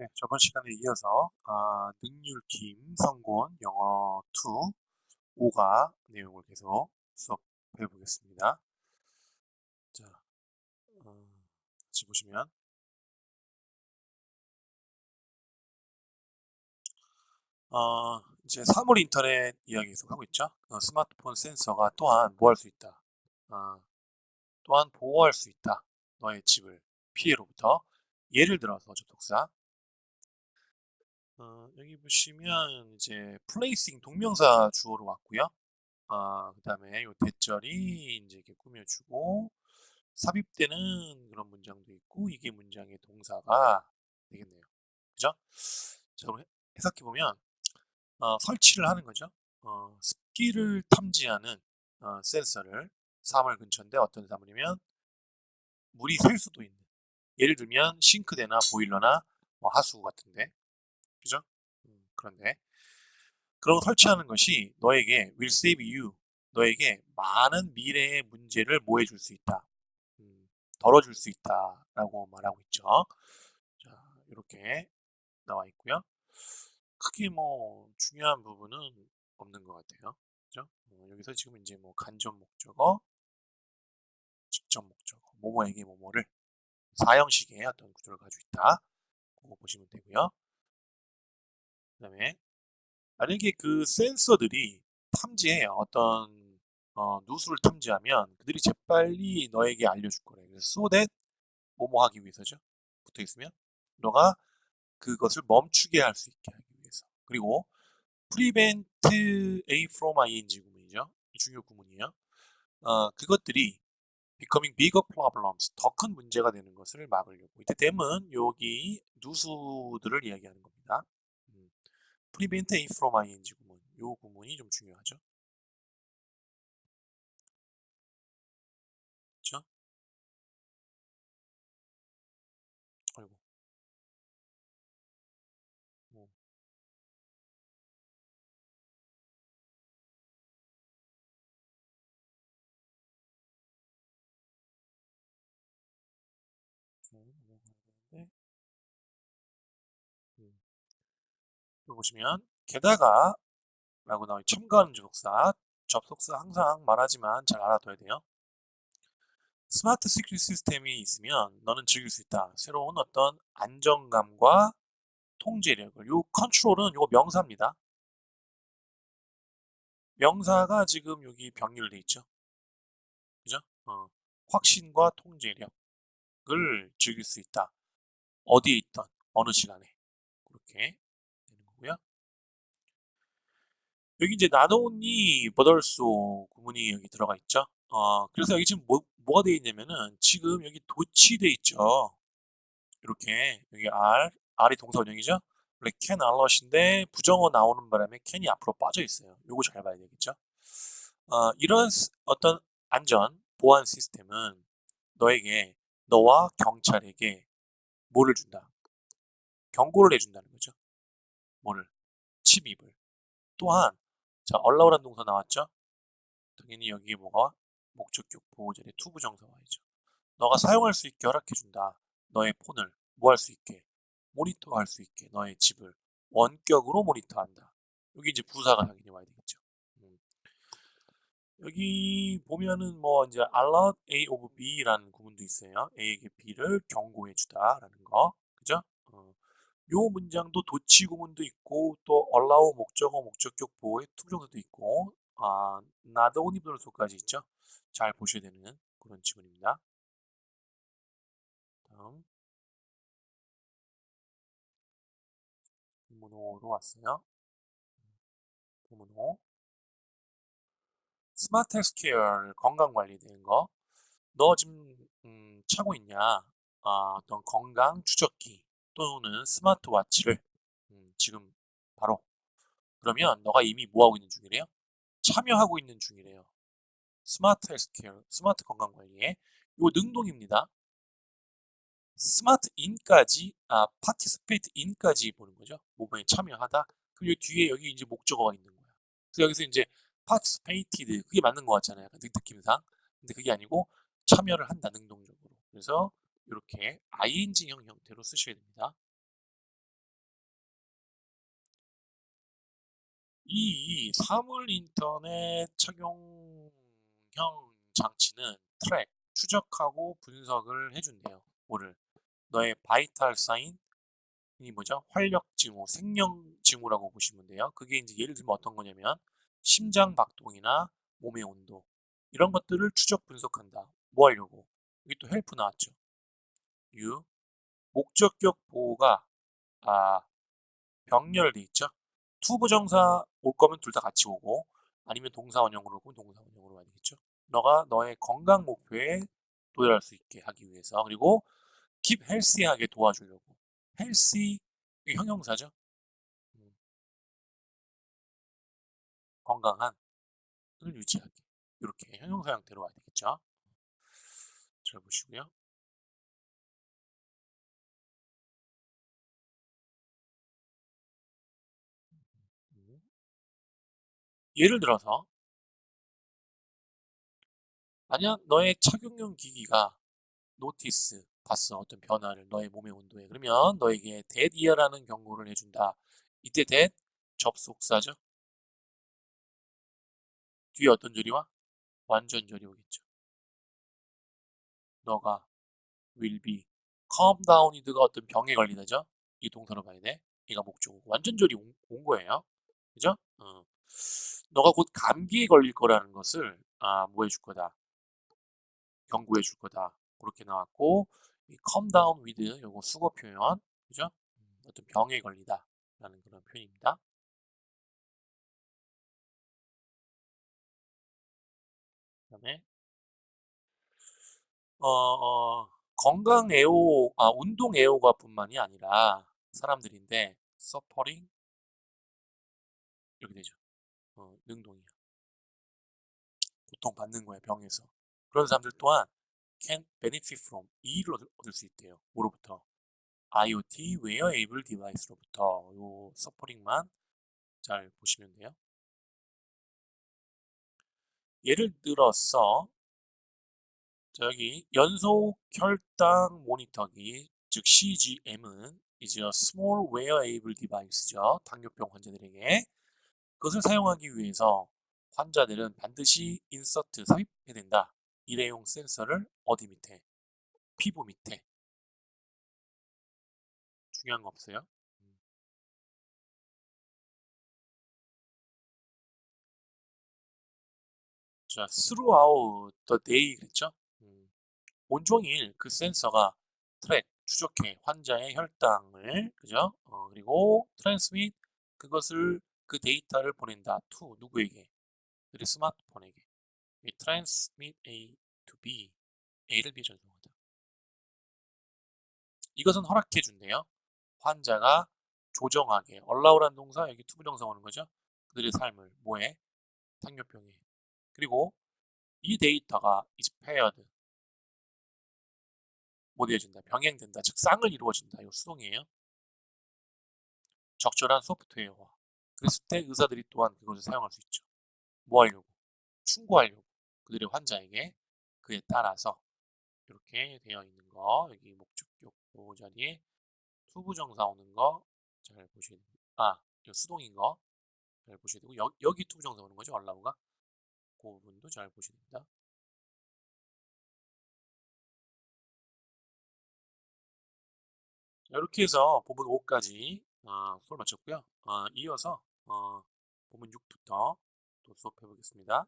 네, 저번 시간에 이어서 아, 능률킴 성곤 영어 2 5가 내용을 계속 수업해 보겠습니다. 자, 어, 같이 보시면 어, 이제 사물 인터넷 이야기 계속 하고 있죠. 어, 스마트폰 센서가 또한 뭐 할 수 있다. 어, 또한 보호할 수 있다. 너의 집을 피해로부터 예를 들어서 접속사 어, 여기 보시면 이제 플레이싱 동명사 주어로 왔고요. 어, 그 다음에 요 대절이 이제 이렇게 꾸며주고 삽입되는 그런 문장도 있고 이게 문장의 동사가 되겠네요. 그죠? 자, 그럼 해석해 보면 어, 설치를 하는 거죠. 어, 습기를 탐지하는 어, 센서를 사물 근처인데 어떤 사물이면 물이 셀 수도 있는 예를 들면 싱크대나 보일러나 뭐 하수 같은데 그죠? 음, 그런데 그럼 설치하는 것이 너에게 will save you 너에게 많은 미래의 문제를 뭐 해줄 수 있다. 음, 덜어줄 수 있다 라고 말하고 있죠. 자 이렇게 나와 있고요. 크게 뭐 중요한 부분은 없는 것 같아요. 그죠? 어, 여기서 지금 이제 뭐 간접 목적어 직접 목적어 뭐뭐에게 뭐뭐를 사형식의 어떤 구조를 가지고 있다. 보시면 되고요 그 다음에 만약에 그 센서들이 탐지해 어떤 어, 누수를 탐지하면 그들이 재빨리 너에게 알려줄 거래. 그래서 so that 뭐뭐 하기 위해서죠. 붙어 있으면 너가 그것을 멈추게 할 수 있게 하기 위해서. 그리고 prevent A from ing 구문이죠. 중요 구문이에요. 어, 그것들이 becoming bigger problems 더 큰 문제가 되는 것을 막으려고. 이때 댐은 여기 누수들을 이야기하는 겁니다. A from ing 구문. 요 구문이 좀 중요하죠. 그렇죠? 또 보시면 게다가 라고 나와 첨가하는 접속사 접속사 항상 말하지만 잘 알아둬야 돼요. 스마트 시큐리티 시스템이 있으면 너는 즐길 수 있다. 새로운 어떤 안정감과 통제력을. 요 컨트롤은 요 명사입니다. 명사가 지금 여기 병렬돼 있죠. 그죠? 어, 확신과 통제력을 즐길 수 있다. 어디에 있던 어느 시간에 그렇게 되는 거고요. 여기 이제 나노니 버덜소 구문이 여기 들어가 있죠. 어, 그래서 여기 지금 뭐, 뭐가 되어 있냐면은 지금 여기 도치 돼 있죠. 이렇게 여기 R, R이 동사 원형이죠. 원래 can alert인데 부정어 나오는 바람에 can이 앞으로 빠져 있어요. 요거 잘 봐야 되겠죠. 어, 이런 어떤 안전 보안 시스템은 너에게 너와 경찰에게 뭐를 준다? 경고를 해준다는 거죠. 뭐를? 침입을. 또한 자, 얼라우란 동사 나왔죠? 당연히 여기 뭐가 목적격 보호절에 투부정사 와야죠. 너가 사용할 수 있게 허락해준다. 너의 폰을 뭐 할 수 있게 모니터 할 수 있게 너의 집을 원격으로 모니터한다. 여기 이제 부사가 당연히 와야 되겠죠. 음. 여기 보면은 뭐 이제 alert A of B라는 구문도 있어요. A에게 B를 경고해주다라는 거, 그죠? 어. 요 문장도 도치 구문도 있고 또 allow 목적어 목적격 보호의 투부정사도 있고 아, not only 분소까지 있죠. 잘 보셔야 되는 그런 지문입니다. 다음 부문 5로 왔어요. 5 스마트 헬스케어 건강 관리 되는 거. 너 지금 음, 차고 있냐? 아, 어떤 건강 추적기 또는 스마트워치를 음, 지금 바로 그러면 너가 이미 뭐하고 있는 중이래요? 참여하고 있는 중이래요. 스마트 헬스케어, 스마트 건강관리에 이 능동입니다. 스마트 인까지, 아, 파티스페이트 인까지 보는 거죠. 모방에 참여하다. 그리고 뒤에 여기 이제 목적어가 있는 거야. 그래서 여기서 이제 participated 그게 맞는 것 같잖아요. 느낌상. 근데 그게 아니고 참여를 한다 능동적으로. 그래서 이렇게 ing형 형태로 쓰셔야 됩니다. 이 사물 인터넷 착용형 장치는 트랙, 추적하고 분석을 해준대요. 오늘 너의 바이탈 사인, 이 뭐죠? 활력 징후, 생명 징후라고 보시면 돼요. 그게 이제 예를 들면 어떤 거냐면 심장 박동이나 몸의 온도 이런 것들을 추적 분석한다. 뭐 하려고? 여기 또 헬프 나왔죠. U 목적격 보호가 아 병렬돼 있죠. 투부정사 올 거면 둘 다 같이 오고 아니면 동사 원형으로 오고 동사 원형으로 와야 되겠죠. 너가 너의 건강 목표에 도달할 수 있게 하기 위해서 그리고 keep healthy하게 도와주려고 healthy 형용사죠. 음. 건강한을 유지하게 이렇게 형용사 형태로 와야 되겠죠. 잘 보시고요. 예를 들어서 만약 너의 착용용 기기가 노티스 봤어. 어떤 변화를 너의 몸의 온도에. 그러면 너에게 ear라는 경고를 해준다. 이때 dead 접속사죠? 뒤에 어떤 절이와? 완전 절이 오겠죠. 너가 will be calm down이드가 어떤 병에 걸리다죠? 이 동사로 봐야 돼 얘가 목적어고 완전 절이 온, 온 거예요. 그죠? 어. 너가 곧 감기에 걸릴 거라는 것을 아, 뭐 해줄 거다 경고해 줄 거다. 그렇게 나왔고 이 calm down with 요거 수거 표현 그죠? 음, 어떤 병에 걸리다 라는 그런 표현입니다. 그 다음에 어, 어, 건강 애호, 아, 운동 애호가 뿐만이 아니라 사람들인데 suffering 이렇게 되죠. 어, 능동이야. 고통받는 거야 병에서. 그런 사람들 또한 can benefit from 이를 얻을 수 있대요. 뭐로부터? IoT Wearable Device로부터 요 서포링만 잘 보시면 돼요. 예를 들어서 여기 연속 혈당 모니터기 즉 CGM은 이제 Small Wearable Device죠. 당뇨병 환자들에게 그것을 사용하기 위해서 환자들은 반드시 인서트 삽입해야 된다. 일회용 센서를 어디 밑에? 피부 밑에. 중요한 거 없어요? 음. 자, throughout the day 그랬죠? 음. 온종일 그 센서가 트랙, 추적해 환자의 혈당을, 그죠? 어, 그리고 트랜스밋 그것을 그 데이터를 보낸다. to 누구에게? 우리 스마트폰에게. transmit A to B, A를 B에 전송하다. 이것은 허락해 준대요. 환자가 조정하게 allow란 동사 여기 투부정사 오는 거죠. 그들의 삶을 뭐해? 당뇨병에. 그리고 이 데이터가 is paired 못 이어진다. 병행된다. 즉 쌍을 이루어진다. 이거 수동이에요. 적절한 소프트웨어와 그랬을 때 의사들이 또한 그것을 사용할 수 있죠. 뭐 하려고? 충고하려고. 그들의 환자에게 그에 따라서 이렇게 되어 있는 거 여기 목적격 보 자리에 투부정사 오는 거 잘 보셔야 됩니다. 아, 이 수동인 거 잘 보셔야 되고 여, 여기 투부정사 오는 거죠. 알라우가 그 부분도 잘 보셔야 됩니다. 이렇게 해서 부분 5까지 어, 수업을 마쳤고요. 어, 이어서 어, 부분 6부터 또 수업해 보겠습니다.